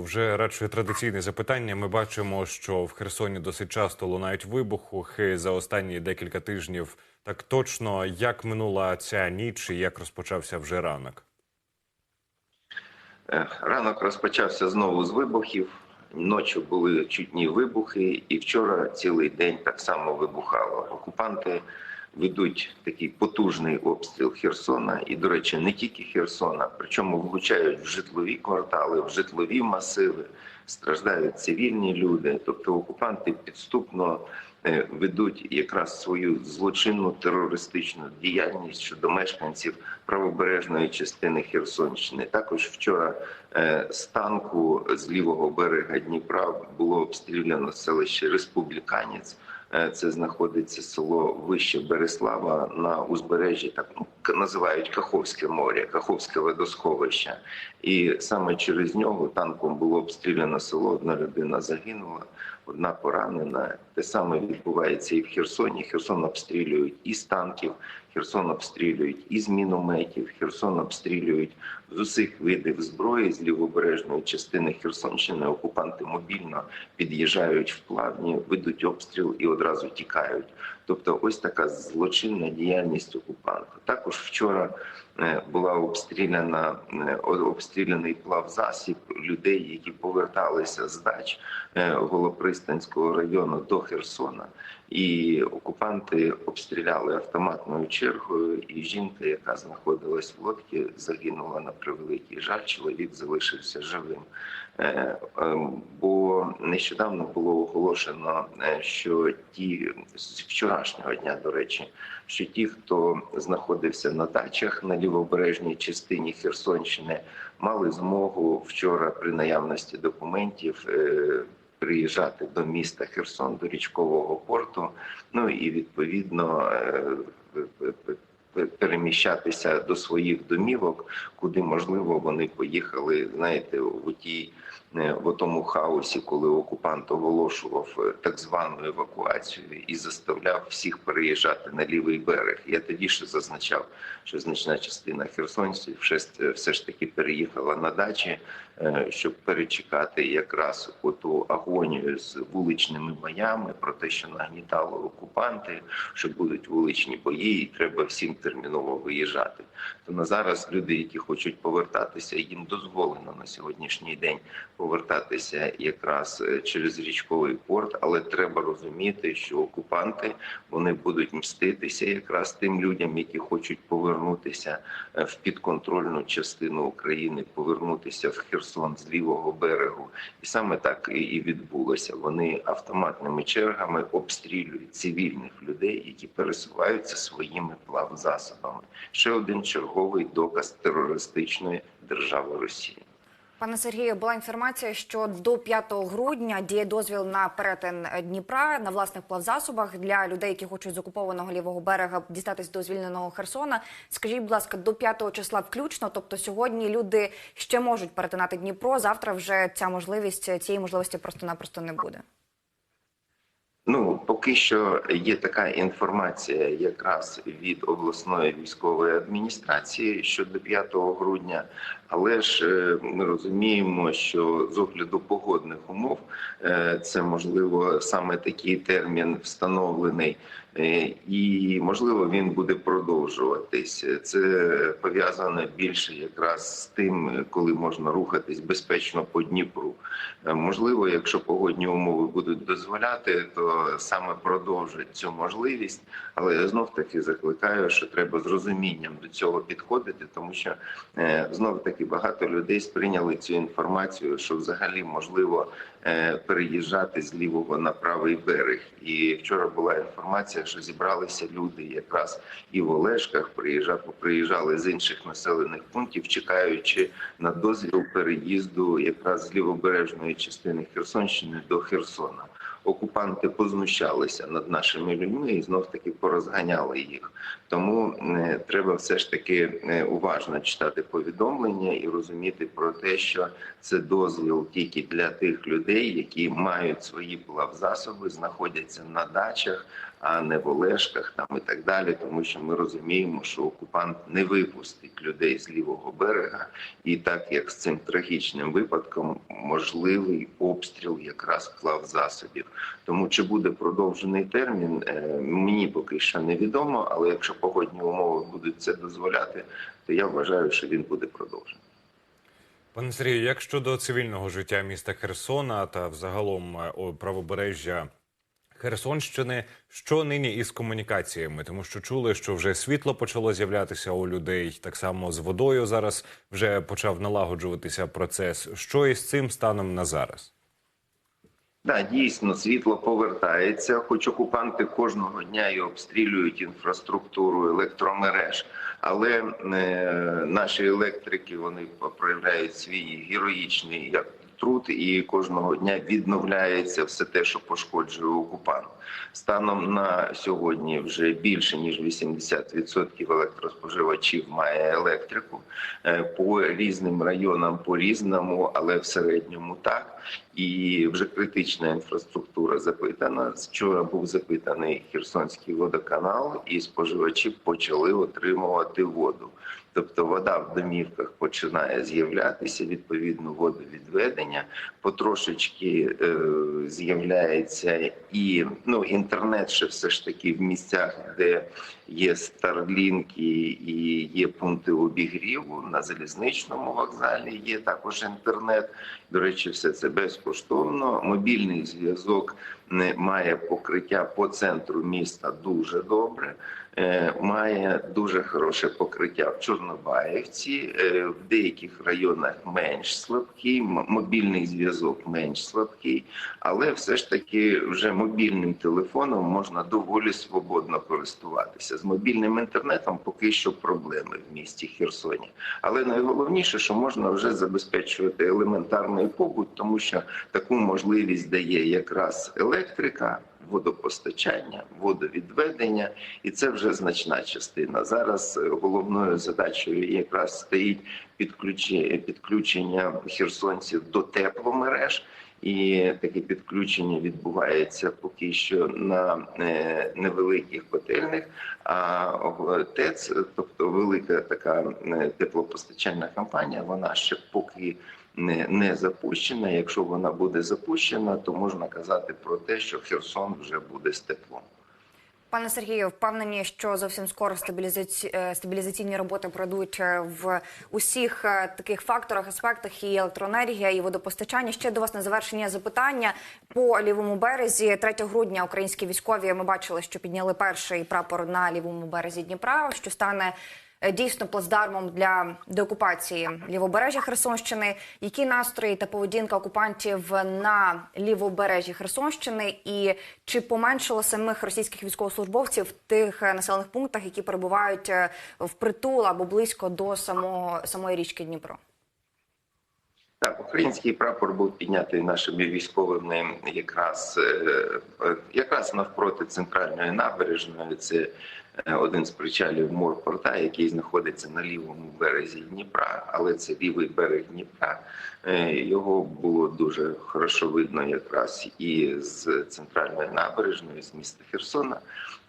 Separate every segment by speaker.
Speaker 1: вже радше традиційне запитання. Ми бачимо, що в Херсоні досить часто лунають вибухи за останні декілька тижнів. Так точно як минула ця ніч і як розпочався вже ранок?
Speaker 2: Е, Ранок розпочався знову з вибухів. Ночі були чутні вибухи, і вчора цілий день так само вибухало. Окупанти ведуть такий потужний обстріл Херсона, і, до речі, не тільки Херсона, причому влучають в житлові квартали, в житлові масиви, страждають цивільні люди. Тобто окупанти підступно е, ведуть якраз свою злочинну терористичну діяльність щодо мешканців правобережної частини Херсонщини. Також вчора е, з танку з лівого берега Дніпра було обстріляно селище Республіканець. Е, Це знаходиться село Вище Береслава на узбережжі, так ну, називають Каховське море, Каховське водосховище. І саме через нього танком було обстріляно село. Одна людина загинула, одна поранена. Те саме відбувається і в Херсоні. Херсон обстрілюють із танків, Херсон обстрілюють із мінометів, Херсон обстрілюють з усіх видів зброї з лівобережної частини Херсонщини. Окупанти мобільно під'їжджають в плавні, ведуть обстріл і одразу тікають. Тобто, ось така злочинна діяльність окупанта. Також вчора була обстріляна е, обстріляний плавзасіб людей, які поверталися з дач е, Голопристанського району до Херсона. І окупанти обстріляли автоматною чергою. І жінка, яка знаходилась в лодці, загинула на превеликий жаль. Чоловік залишився живим. Е, ем, Бо нещодавно було оголошено, е, що ті з вчорашнього дня, до речі, що ті, хто знаходився на дачах на лівобережній частині Херсонщини, мали змогу вчора при наявності документів. е, Приїжджати до міста Херсон до річкового порту, ну і відповідно е, п- переміщатися до своїх домівок, куди можливо вони поїхали, знаєте, у тій е, в тому хаосі, коли окупант оголошував е, так звану евакуацію і заставляв всіх переїжджати на лівий берег. Я тоді ще зазначав, що значна частина херсонців ж- все ж таки переїхала на дачі, е, щоб перечекати якраз оту агонію з вуличними боями про те, що нагнітали окупанти, що будуть вуличні бої, і треба всім терміново виїжджати. То на зараз люди, які хочуть повертатися, їм дозволено на сьогоднішній день повертатися якраз е, через річковий порт, але треба розуміти, що окупанти вони будуть мститися якраз тим людям, які хочуть повернутися е, в підконтрольну частину України, повернутися в Херсон з лівого берегу, і саме так і- і відбулося. Вони автоматними чергами обстрілюють цивільних людей, які пересуваються своїми плавзасобами. Ще один черговий доказ терористичної держави Росії.
Speaker 3: Пане Сергію, була інформація, що до 5 грудня діє дозвіл на перетин Дніпра на власних плавзасобах для людей, які хочуть з окупованого лівого берега дістатись до звільненого Херсона. Скажіть, будь ласка, до 5 числа включно, тобто сьогодні люди ще можуть перетинати Дніпро. Завтра вже ця можливість цієї можливості просто-напросто не буде.
Speaker 2: Ну, поки що є така інформація якраз від обласної військової адміністрації щодо 5 грудня, але ж е, ми розуміємо, що з огляду погодних умов е, це можливо саме такий термін встановлений, е, і можливо він буде продовжуватись. Це пов'язано більше якраз з тим, коли можна рухатись безпечно по Дніпру. Можливо, якщо погодні умови будуть дозволяти, то саме продовжить цю можливість. Але я знов таки закликаю, що треба з розумінням до цього підходити, тому що е, знов таки багато людей сприйняли цю інформацію, що взагалі можливо переїжджати з лівого на правий берег. І вчора була інформація, що зібралися люди якраз і в Олешках, приїжджали з інших населених пунктів, чекаючи на дозвіл переїзду якраз з лівобережної частини Херсонщини до Херсона. Окупанти познущалися над нашими людьми і знов таки порозганяли їх. Тому е, треба все ж таки е, уважно читати повідомлення і розуміти про те, що це дозвіл тільки для тих людей, які мають свої плавзасоби, знаходяться на дачах а не в Олешках там і так далі, тому що ми розуміємо, що окупант не випустить людей з лівого берега, і так як з цим трагічним випадком можливий обстріл якраз плавзасобів. Тому чи буде продовжений термін, е, мені поки що невідомо, але якщо погодні умови будуть це дозволяти, то я вважаю, що він буде продовжений.
Speaker 1: Пане Сергію, як щодо цивільного життя міста Херсона та взагалом е, правобережжя Херсонщини, що нині із комунікаціями? Тому що чули, що вже світло почало з'являтися у людей. Так само з водою зараз вже почав налагоджуватися процес. Що із цим станом на зараз?
Speaker 2: Да, дійсно, світло повертається, хоч окупанти кожного дня і обстрілюють інфраструктуру електромереж. Але е, наші електрики вони проявляють свій героїчний як труд, і кожного дня відновляється все те, що пошкоджує окупант. Станом на сьогодні вже більше ніж 80% електроспоживачів має електрику Е, по різним районам по різному, але в середньому так. І вже критична інфраструктура запитана. Вчора був запитаний Херсонський водоканал, і споживачі почали отримувати воду. Тобто вода в домівках починає з'являтися, відповідно, водовідведення потрошечки е, з'являється і ну інтернет ще все ж таки в місцях, де є старлінки і є пункти обігріву на залізничному вокзалі. Є також інтернет. До речі, все це безкоштовно. Мобільний зв'язок має покриття по центру міста дуже добре. Е, Має дуже хороше покриття в Чорнобаївці, е, в деяких районах менш слабкий, мобільний зв'язок менш слабкий, але все ж таки вже мобільним телефоном можна доволі свободно користуватися. З мобільним інтернетом поки що проблеми в місті Херсоні. Але найголовніше, що можна вже забезпечувати елементарний побут, тому що таку можливість дає якраз електрика. Водопостачання, водовідведення, і це вже значна частина. Зараз е, головною задачею якраз стоїть підключення, херсонців до тепломереж. І таке підключення відбувається поки що на е, невеликих котельних. А ТЕЦ, тобто велика така е, теплопостачальна компанія, вона ще поки не, не запущена. Якщо вона буде запущена, то можна казати про те, що Херсон вже буде з теплом.
Speaker 3: Пане Сергію, впевнені, що зовсім скоро стабілізаці... е, стабілізаційні роботи пройдуть е, в усіх е, таких факторах, аспектах і електроенергія, і водопостачання. Ще до вас на завершення запитання по лівому березі. 3 грудня українські військові ми бачили, що підняли перший прапор на лівому березі Дніпра, що стане. Е, Дійсно, плацдармом для деокупації лівобережжя Херсонщини. Які настрої та поведінка окупантів на лівобережжі Херсонщини, і чи поменшило самих російських військовослужбовців в тих е, населених пунктах, які перебувають е, впритул або близько до самого самої річки Дніпро?
Speaker 2: Так, український прапор був піднятий нашими військовими якраз якраз навпроти центральної набережної. Це один з причалів морпорта, який знаходиться на лівому березі Дніпра, але це лівий берег Дніпра. Е, Його було дуже хорошо видно якраз і з центральної набережної, з міста Херсона.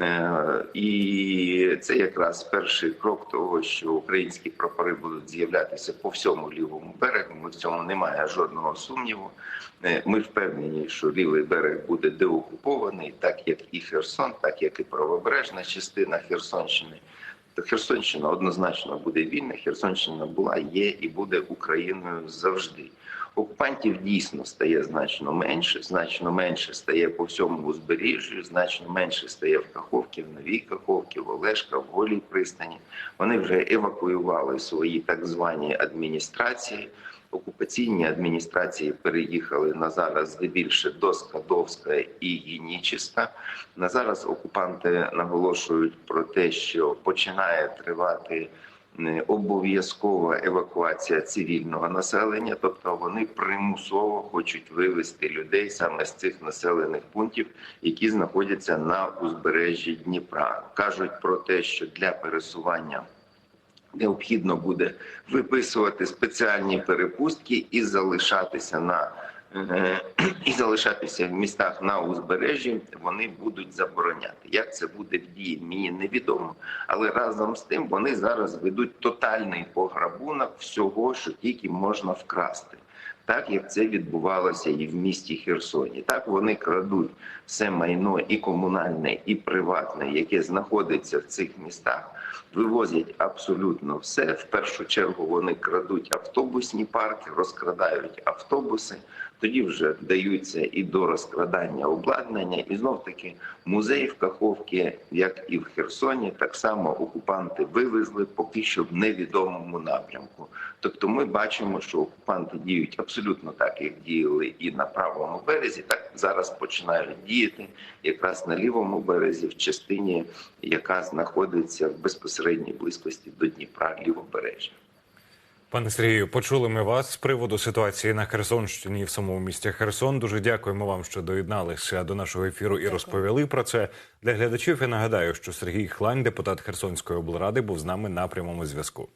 Speaker 2: Е, І це якраз перший крок того, що українські прапори будуть з'являтися по всьому лівому берегу. Ми в цьому немає жодного сумніву. Е, Ми впевнені, що лівий берег буде деокупований, так як і Херсон, так як і правобережна частина Херсонщини. То Херсонщина однозначно буде вільна. Херсонщина була, є і буде Україною завжди. Окупантів дійсно стає значно менше, значно менше стає по всьому узбережжю, значно менше стає в Каховці, в Новій Каховці, в Олешка, в Голій пристані. Вони вже евакуювали свої так звані адміністрації. Окупаційні адміністрації переїхали на зараз здебільше до Скадовська і Генічиська. На зараз окупанти наголошують про те, що починає тривати обов'язкова евакуація цивільного населення, тобто вони примусово хочуть вивезти людей саме з цих населених пунктів, які знаходяться на узбережжі Дніпра. кажуть про те, що для пересування. Необхідно буде виписувати спеціальні перепустки і залишатися на е, і залишатися в містах на узбережжі, вони будуть забороняти. Як це буде в дії, мені невідомо. Але разом з тим вони зараз ведуть тотальний пограбунок всього, що тільки можна вкрасти. Так як це відбувалося і в місті Херсоні, так вони крадуть все майно і комунальне, і приватне, яке знаходиться в цих містах, вивозять абсолютно все. В першу чергу вони крадуть автобусні парки, розкрадають автобуси. Тоді вже вдаються і до розкрадання обладнання, і знов таки музей в Каховці, як і в Херсоні, так само окупанти вивезли поки що в невідомому напрямку. Тобто, ми бачимо, що окупанти діють абсолютно так, як діяли і на правому березі, так зараз починають діяти якраз на лівому березі, в частині, яка знаходиться в безпосередній близькості до Дніпра, лівобережжя.
Speaker 1: Пане Сергію, почули ми вас з приводу ситуації на Херсонщині і в самому місті Херсон. Дуже дякуємо вам, що доєдналися до нашого ефіру і розповіли про це. Для глядачів я нагадаю, що Сергій Хлань, депутат Херсонської облради, був з нами на прямому зв'язку.